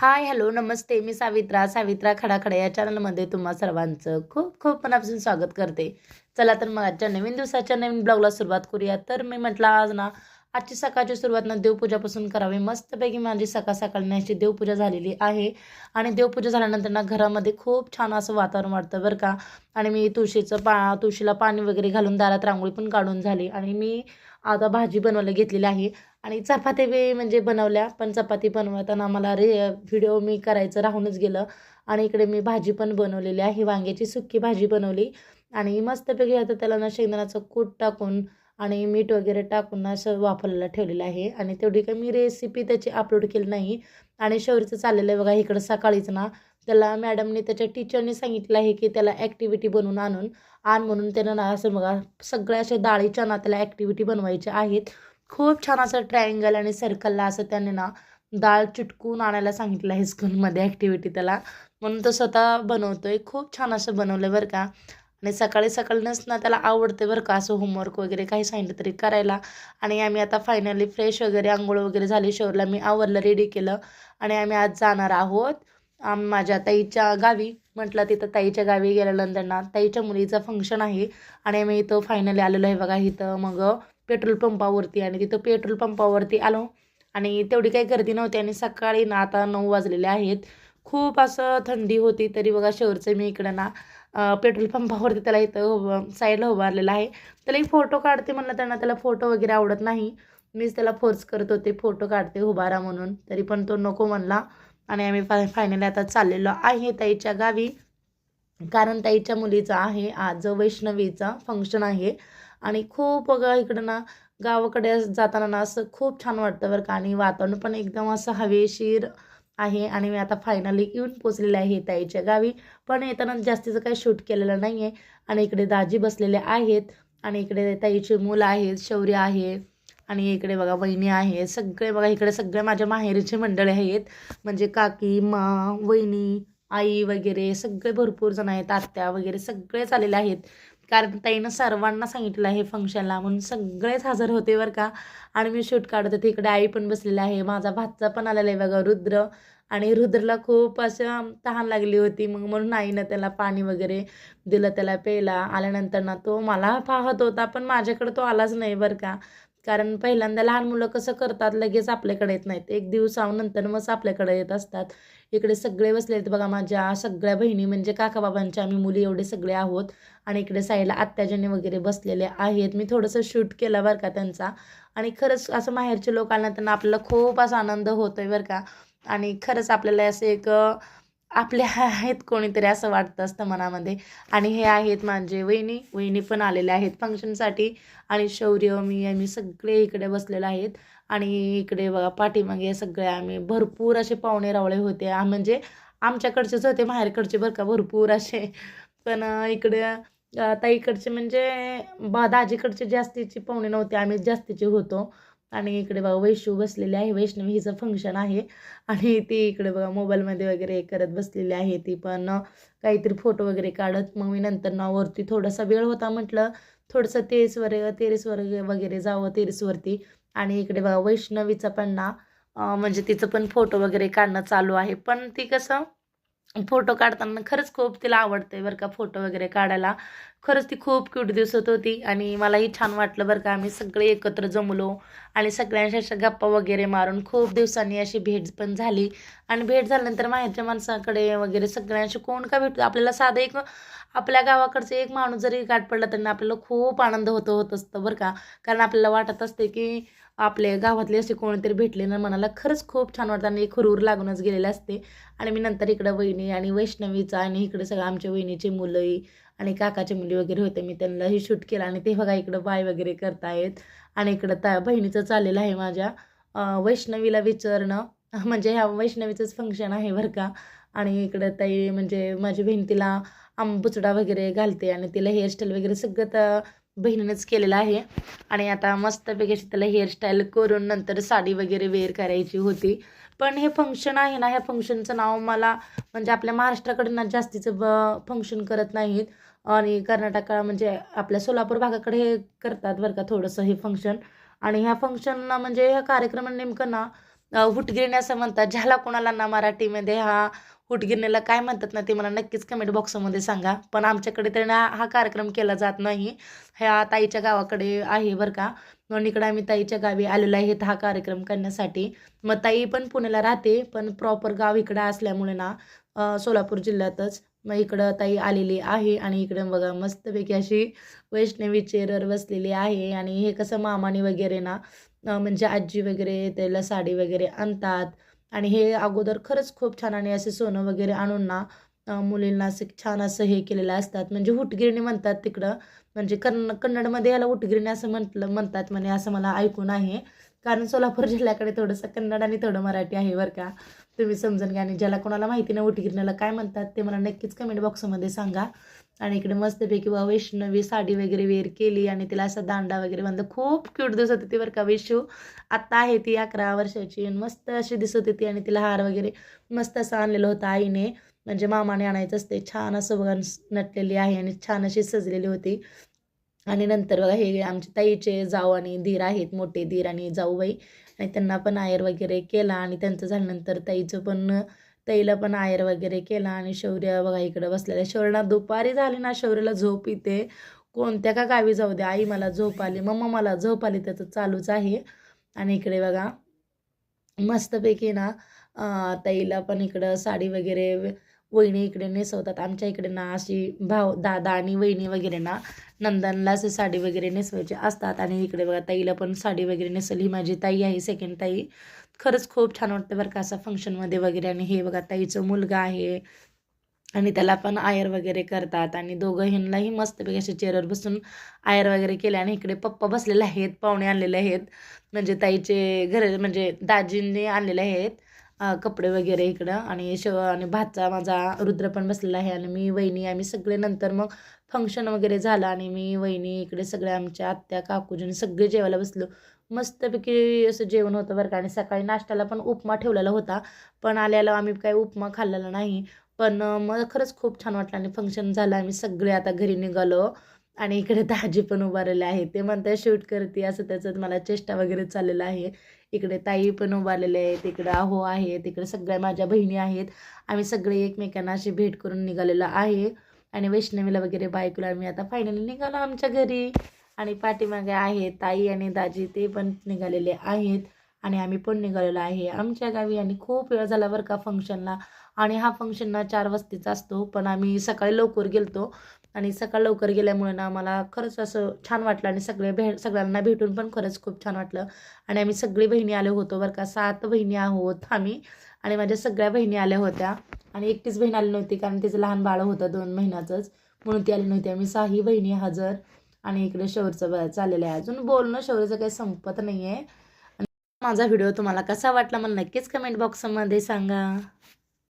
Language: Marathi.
हाय हॅलो नमस्ते. मी सावित्रा सावित्रा खडाखडा या चॅनलमध्ये तुम्हा सर्वांचं खूप खूप मनापासून स्वागत करते. चला तर मग आजच्या नवीन दिवसाच्या नवीन ब्लॉगला सुरुवात करूया. तर मी म्हटलं आज ना आजची सकाळची सुरुवात ना देवपूजापासून करावी. मस्तपैकी माझी सकाळ सकाळी अशी देवपूजा झालेली आहे. आणि देवपूजा झाल्यानंतर ना घरामध्ये खूप छान असं वातावरण वाटतं बरं का. आणि मी तुळशीचं पा तुळशीला पाणी वगैरे घालून दारात रांगोळी पण काढून झाली. आणि मी आता भाजी बनवायला घेतलेली आहे. आणि चपाती बी म्हणजे बनवल्या पण चपाती बनवताना मला रे व्हिडिओ मी करायचं राहूनच गेलं. आणि इकडे मी भाजी पण बनवलेली आहे वांग्याची सुक्की भाजी बनवली. आणि मस्तपैकी आता त्याला ना शेंगदाण्याचं कूट टाकून आणि मीठ वगैरे टाकून असं वापरायला ठेवलेलं आहे. आणि तेवढी काही मी रेसिपी त्याची अपलोड केली नाही. आणि शौरीचं चाललेलं आहे बघा इकडं सकाळीच ना त्याला मॅडमने त्याच्या टीचरने सांगितलं आहे की त्याला ॲक्टिव्हिटी बनवून आणून आण म्हणून त्यानं ना असं बघा सगळ्या अशा डाळीच्या ना त्याला ॲक्टिव्हिटी बनवायच्या आहेत. खूप छान असं ट्रायंगल आणि सर्कलला असं त्याने ना डाळ चिटकून आणायला सांगितलं आहे स्कूलमध्ये ॲक्टिव्हिटी त्याला. म्हणून तो स्वतः बनवतो आहे खूप छान असं बनवलं बरं का. आणि सकाळी सकाळीनच ना त्याला आवडते बरं का असं होमवर्क वगैरे काही सांगितलं तरी करायला. आणि आम्ही आता फायनली फ्रेश वगैरे आंघोळ वगैरे झाली. शोरला मी आवरलं रेडी केलं. आणि आम्ही आज जाणार आहोत. आम माझ्या ताईच्या गावी. म्हटलं तिथं ताईच्या गावी गेल्यानंतर ना ताईच्या मुलीचं फंक्शन आहे. आणि आम्ही इथं फायनली आलेलो आहे बघा. इथं मग पेट्रोल पंपावरती आणि तिथं पेट्रोल पंपावरती आलो. आणि तेवढी काही गर्दी नव्हती आणि सकाळी ना आता नऊ वाजलेले आहेत. खूप असं थंडी होती तरी बघा शेवरचं मी इकडं ना पेट्रोल पंपावरती त्याला इथं उभं साईडला उभारलेला आहे. त्याला एक फोटो काढते म्हणलं त्यांना त्याला फोटो वगैरे आवडत नाही. मीच त्याला फोर्स करत होते फोटो काढते उभारा म्हणून. तरी पण तो नको म्हणला. आणि आम्ही फाय फायनली आता चाललेलो आहे ताईच्या गावी. कारण ताईच्या मुलीचा आहे आज वैष्णवीचा फंक्शन आहे. आणि खूप इकडं ना गावाकडे जाताना ना असं खूप छान वाटतं बरं का. आणि वातावरण पण एकदम असं हवेशीर आहे. आणि मी आता फायनली येऊन पोचलेले आहे ताईच्या गावी. पण येताना जास्तीचं काही शूट केलेलं नाही आहे आणि इकडे दाजी बसलेले आहेत. आणि इकडे ताईचे मुलं आहेत शौर्य आहे. आणि इकडे बघा वहिनी आहे सगळे बघा इकडे सगळे माझ्या माहेरीचे मंडळी आहेत. म्हणजे काकी मा वहिनी आई वगैरे सगळे भरपूर जण आहेत. आत्या वगैरे सगळेच आलेले आहेत. कारण ताईनं सर्वांना सांगितलं आहे फंक्शनला म्हणून सगळेच हजर होते बरं का. आणि मी शूट काढत होते. इकडे आई पण बसलेला आहे. माझा भातचा पण आलेला आहे बघा रुद्र. आणि रुद्रला खूप असं तहान लागली होती. मग म्हणून आईनं त्याला पाणी वगैरे दिलं त्याला प्यायला. आल्यानंतर ना तो मला पाहत होता पण माझ्याकडे तो आलाच नाही बरं का. कारण पहिल्यांदा लहान मुलं कसं करतात लगेच आपल्याकडे येत नाहीत. एक दिवसानंतर मग आपल्याकडे येत असतात. इकडे सगळे बसले आहेत बघा माझ्या सगळ्या बहिणी म्हणजे काकाबाबांच्या आम्ही मुली एवढे सगळे आहोत. आणि इकडे साईडला आत्याजनी वगैरे बसलेले आहेत. मी थोडंसं शूट केला बरं का त्यांचा. आणि खरंच असं माहेरचे लोक आल्यानंतर आपल्याला खूप असा आनंद होतोय बरं का. आणि खरंच आपल्याला असं एक आपले आहेत कोणीतरी असं वाटतं असतं मनामध्ये. आणि हे आहेत माझे वहिनी. वहिनी पण आलेले आहेत फंक्शनसाठी. आणि शौर्य मी आम्ही सगळे इकडे बसलेले आहेत. आणि इकडे बघा पाठीमागे सगळे आम्ही भरपूर असे पाहुणे रावळे होते. म्हणजे आमच्याकडचेच होते बाहेरकडचे बरं का भरपूर असे. पण इकडे ताईकडचे म्हणजे बा दाजीकडचे जास्तीचे पाहुणे नव्हते. आम्ही जास्तीचे होतो. आणि इकडे बघा वैशू बसलेली आहे. वैष्णवी हिचं फंक्शन आहे. आणि ती इकडे बघा मोबाईलमध्ये वगैरे करत बसलेली आहे. ती पण काहीतरी फोटो वगैरे काढत. मग मी नंतर ना वरती थोडासा वेळ होता म्हटलं. थोडंसं तेरेसवर तेरेसवर वगैरे जावं तेरेसवरती आणि इकडे बघा वैष्णवीचा पण ना म्हणजे तिचं पण फोटो वगैरे काढणं चालू आहे. पण ती कसं फोटो काढताना खरंच खूप तिला आवडते बरं का फोटो वगैरे काढायला. खरंच ती खूप क्यूट दिसत होती आणि मलाही छान वाटलं बरं का. आम्ही सगळे एकत्र जमलो आणि सगळ्यांशी अशा गप्पा वगैरे मारून खूप दिवसांनी अशी भेट पण झाली. आणि भेट झाल्यानंतर माहेरच्या माणसाकडे वगैरे सगळ्यांशी कोण का भेटतो आपल्याला साधं एक आपल्या गावाकडचं एक माणूस जरी गाठ पडला तरी आपल्याला खूप आनंद होतो होत असतं बरं का. कारण आपल्याला वाटत असते की आपले गावातले असे कोणीतरी भेटले ना मनाला खरंच खूप छान वाटतं. आणि एक हुरूर लागूनच गेलेले असते. आणि मी नंतर इकडं वहिनी आणि वैष्णवीचा आणि इकडे सगळं आमच्या वहिनीचे मुलंही आणि काकाची मुली वगैरे होते मी त्यांनाही शूट केलं आणि ते बघा इकडं बाय वगैरे करतायत आणि इकडं त्या बहिणीचं चाललेलं आहे माझ्या. वैष्णवीला विचारणं म्हणजे ह्या वैष्णवीचंच फंक्शन आहे बरं का. आणि इकडं ताई म्हणजे माझी बहीण तिला आंबुचडा वगैरे घालते आणि तिला हेअरस्टाईल वगैरे सगळं तर बहिणीनेच केलेलं आहे. आणि आता मस्तपैकी अशी त्याला हेअरस्टाईल करून नंतर साडी वगैरे वेअर करायची होती. पण हे फंक्शन आहे ना ह्या फंक्शनचं नाव मला म्हणजे आपल्या महाराष्ट्राकडे ना जास्तीचं ब फंक्शन करत नाहीत. आणि कर्नाटका म्हणजे आपल्या सोलापूर भागाकडे हे करतात बरं का थोडंसं हे फंक्शन आणि ह्या फंक्शनला म्हणजे ह्या कार्यक्रम नेमकं ना हुटगिरणी असं म्हणतात ज्याला कोणाला ना मराठीमध्ये हा हुटगिरणीला काय म्हणतात ना ते मला नक्कीच कमेंट बॉक्समध्ये सांगा. पण आमच्याकडे तर ना हा कार्यक्रम केला जात नाही. ह्या ताईच्या गावाकडे आहे बरं का. म्हणून इकडं आम्ही ताईच्या गावी आलेलो आहेत हा कार्यक्रम करण्यासाठी. मग ताई पण पुण्याला राहते पण प्रॉपर गाव इकडं असल्यामुळे ना सोलापूर जिल्ह्यातच मग इकडं ताई आलेली आहे आणि इकडं बघा मस्तपैकी अशी वैष्णवी चेअरवर बसलेली आहे. आणि हे कसं मामाने वगैरे ना म्हणजे आजी वगैरे त्याला साडी वगैरे आणतात. आणि हे अगोदर खरंच खूप छान आणि असे सोनं वगैरे आणून ना मुलींना असे छान असं हे केलेलं असतात. म्हणजे हुटगिरणी म्हणतात तिकडं. म्हणजे कन्न कन्नडमध्ये याला हुटगिरणी असं म्हटलं म्हणतात म्हणे असं मला ऐकून आहे. कारण सोलापूर जिल्ह्याकडे थोडंसं कन्नड आणि थोडं मराठी आहे बरं का. तुम्ही समजून घ्या. आणि ज्याला कोणाला माहिती नाही उटगिरणीला काय म्हणतात ते मला नक्कीच कमेंट बॉक्समध्ये सांगा. आणि इकडे मस्तपैकी वा वैष्णवी साडी वगैरे वेअर केली आणि तिला असा दांडा वगैरे बांधला. खूप क्यूट दिसत होती बरं का विशू. आत्ता आहे ती अकरा वर्षाची आणि मस्त अशी दिसत होती आणि तिला हार वगैरे मस्त असं आणलेला होता आईने. म्हणजे मामाने आणायचं असते. छान असं बघा नटलेली आहे आणि छान अशी सजलेली होती. आणि नंतर बघा हे आमचे ताईचे जाऊ आणि धीर आहेत मोठे धीर आणि जाऊबाई. आणि त्यांना पण आयर वगैरे केला आणि त्यांचं झाल्यानंतर ताईचं पण ताईला पण आयर वगैरे केला आणि शौर्य बघा इकडं बसलेलं शौर्यला दुपारी झाली ना शौर्यला झोप येते. कोणत्या का गावी जाऊ दे आई मला झोप आली मम्मा मला झोप आली त्याचं चालूच आहे. आणि इकडे बघा मस्तपैकी ना ताईला पण इकडं साडी वगैरे वहिनी इकडे नेसवतात. आमच्या इकडे ना अशी भाव दादा आणि वहिनी वगैरे ना नंदनला असे साडी वगैरे नेसवायचे असतात. आणि इकडे बघा ताईला पण साडी वगैरे नेसवली ही माझी ताई आहे सेकंड ताई. खरंच खूप छान वाटतं बरं का असं फंक्शनमध्ये वगैरे. आणि हे बघा ताईचं मुलगा आहे. आणि त्याला पण आयर वगैरे करतात. आणि दोघं ह्यांनाही मस्तपैकी असे चेअरवर बसून आयर वगैरे केले. आणि इकडे पप्पा बसलेले आहेत पाहुणे आणलेले आहेत. म्हणजे ताईचे घर म्हणजे दाजींनी आणलेले आहेत कपडे वगैरे इकडं. आणि शिव आणि भातचा माझा रुद्र पण बसलेला आहे. आणि मी वहिनी आम्ही सगळे नंतर मग फंक्शन वगैरे झालं. आणि मी वहिनी इकडे सगळे आमच्या आत्या काकूजन सगळे जेवायला बसलो. मस्तपैकी असं जेवण होतं बरं का. आणि सकाळी नाश्त्याला पण उपमा ठेवलेला होता. पण आल्याला आम्ही काही उपमा खाल्लेला नाही. पण मला खरंच खूप छान वाटलं आणि फंक्शन झालं. आम्ही सगळे आता घरी निघालो. आणि इकडे ताजी पण उभारलेले आहे ते म्हणतात शूट करते असं त्याच्यात मला चेष्टा वगैरे चाललेला आहे. इकडे ताई पण उभारलेले आहेत. इकडे आहो आहे तिकडे सगळ्या माझ्या बहिणी आहेत. आम्ही सगळे एकमेकांना अशी भेट करून निघालेलो आहे. आणि वैष्णवीला वगैरे बायकोला आम्ही आता फायनली निघालो आमच्या घरी. आणि पाठीमागे आहेत ताई आणि दाजी ते पण निघालेले आहेत आणि आम्ही पण निघालेलो आहे. आमच्या गावी आणि खूप वेळ झाला बरं का फंक्शनला आणि हा फंक्शन ना चार वाजतेचा असतो पण आम्ही सकाळी लवकर गेलतो. आणि सकाळ लवकर गेल्यामुळे ना मला खरंच असं छान वाटलं आणि सगळे भे सगळ्यांना भेटून पण खरंच खूप छान वाटलं. आणि आम्ही सगळी बहिणी आलो होतो बरं का सात बहिणी आहोत आम्ही. आणि माझ्या सगळ्या बहिणी आल्या होत्या. आणि एकटीच बहीण आली नव्हती कारण तिचं लहान बाळ होतं दोन महिन्याचंच. म्हणून ती आली नव्हती. आम्ही सहाही बहिणी हजर. आणि इकडे शौरचं चाललेलं आहे अजून. बोलणं शौर्यचं काही संपत नाही आहे माझा व्हिडिओ तुम्हाला कसा वाटला मला नक्कीच कमेंट बॉक्समध्ये सांगा.